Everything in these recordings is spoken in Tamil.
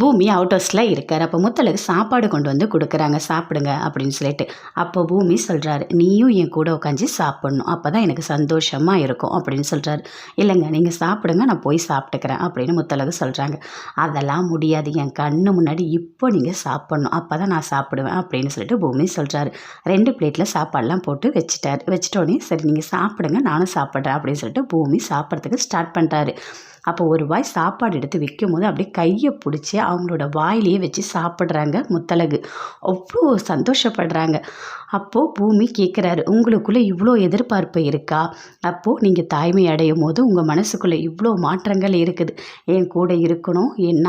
பூமி அவுட் ஹவுஸில் இருக்கார். அப்போ முத்தலுக்கு சாப்பாடு கொண்டு வந்து கொடுக்குறாங்க. சாப்பிடுங்க அப்படின்னு சொல்லிட்டு. அப்போ பூமி சொல்கிறாரு நீயும் என் கூட உட்காந்து சாப்பிட்ணும். அப்போ தான் எனக்கு சந்தோஷமாக இருக்கும் அப்படின்னு சொல்கிறாரு இல்லைங்க நீங்கள் சாப்பிடுங்க நான் போய் சாப்பிட்டுக்கிறேன் அப்படின்னு முத்தலகு சொல்கிறாங்க அதெல்லாம் முடியாது. என் கண்ணு முன்னாடி இப்போ நீங்கள் சாப்பிட்ணும். அப்போ தான் நான் சாப்பிடுவேன் அப்படின்னு சொல்லிட்டு பூமி சொல்கிறாரு ரெண்டு பிளேட்டில் சாப்பாடெலாம் போட்டு வச்சுட்டாரு. வச்சிட்டோடனே சரி நீங்கள் சாப்பிடுங்க நானும் சாப்பிட்றேன் அப்படின்னு சொல்லிட்டு பூமி சாப்பிட்றதுக்கு ஸ்டார்ட் பண்ணுறாரு அப்போ ஒரு வாய் சாப்பாடு எடுத்து வைக்கும் போது அப்படியே கையை பிடிச்சி அவங்களோட வாயிலேயே வச்சு சாப்பிட்றாங்க முத்தலகு அவ்வளோ சந்தோஷப்படுறாங்க. அப்போது பூமி கேட்குறாரு உங்களுக்குள்ளே இவ்வளோ எதிர்பார்ப்பு இருக்கா? அப்போது நீங்கள் தாய்மை அடையும் போது உங்கள் மனசுக்குள்ளே இவ்வளோ மாற்றங்கள் இருக்குது. என் கூட இருக்கணும் என்ன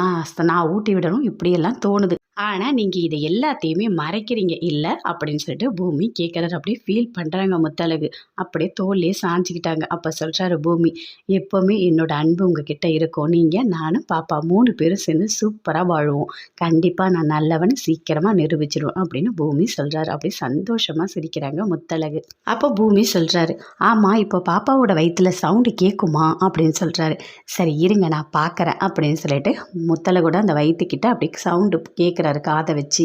நான் ஊட்டி விடணும் இப்படியெல்லாம் தோணுது. ஆனால் நீங்கள் இதை எல்லாத்தையுமே மறைக்கிறீங்க. இல்லை அப்படின்னு சொல்லிட்டு பூமி கேட்குறாரு அப்படியே ஃபீல் பண்ணுறாங்க முத்தழகு. அப்படியே தோல்லையே சாஞ்சிக்கிட்டாங்க. அப்போ சொல்கிறாரு பூமி எப்போவுமே என்னோட அன்பு உங்ககிட்ட இருக்கும். நீங்கள் நானும் பாப்பா மூணு பேரும் சேர்ந்து சூப்பராக வாழுவோம். கண்டிப்பாக நான் நல்லவன் சீக்கிரமாக நிரூபிச்சிருவேன். அப்படின்னு பூமி சொல்கிறாரு அப்படியே சந்தோஷமாக சிரிக்கிறாங்க முத்தழகு. அப்போ பூமி சொல்கிறாரு ஆமாம் இப்போ பாப்பாவோட வயிற்றில் சவுண்டு கேட்குமா அப்படின்னு சொல்கிறாரு சரி இருங்க நான் பார்க்குறேன் அப்படின்னு சொல்லிட்டு முத்தழகோட அந்த வயிற்றுக்கிட்ட அப்படியே சவுண்டு கேட்குறாரு கேட்குறாரு காதை வச்சு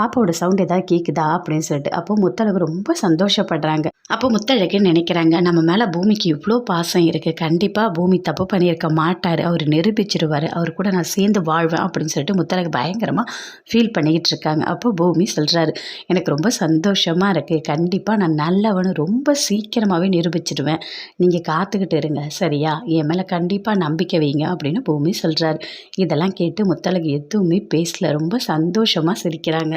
பாப்பாவோட சவுண்ட் ஏதாவது கேட்குதா அப்படின்னு சொல்லிட்டு அப்போ முத்தழகு ரொம்ப சந்தோஷப்படுறாங்க. அப்போ முத்தழகு நினைக்கிறாங்க நம்ம மேலே பூமிக்கு இவ்வளோ பாசம் இருக்குது கண்டிப்பாக பூமி தப்பு பண்ணியிருக்க மாட்டார் அவர் நிரூபிச்சிருவார் அவர் கூட நான் சேர்ந்து வாழ்வேன் அப்படின்னு சொல்லிட்டு முத்தழகு பயங்கரமாக ஃபீல் பண்ணிக்கிட்டு இருக்காங்க. அப்போ பூமி சொல்கிறாரு எனக்கு ரொம்ப சந்தோஷமாக இருக்குது கண்டிப்பாக நான் நல்லவனு ரொம்ப சீக்கிரமாகவே நிரூபிச்சிடுவேன் நீங்கள் காத்துக்கிட்டு இருங்க சரியா? என் மேலே கண்டிப்பாக நம்பிக்கை வைங்க அப்படின்னு பூமி சொல்கிறாரு இதெல்லாம் கேட்டு முத்தழகு எதுவுமே பேசல ரொம்ப சந்தோஷமாக சிரிக்கிறாங்க.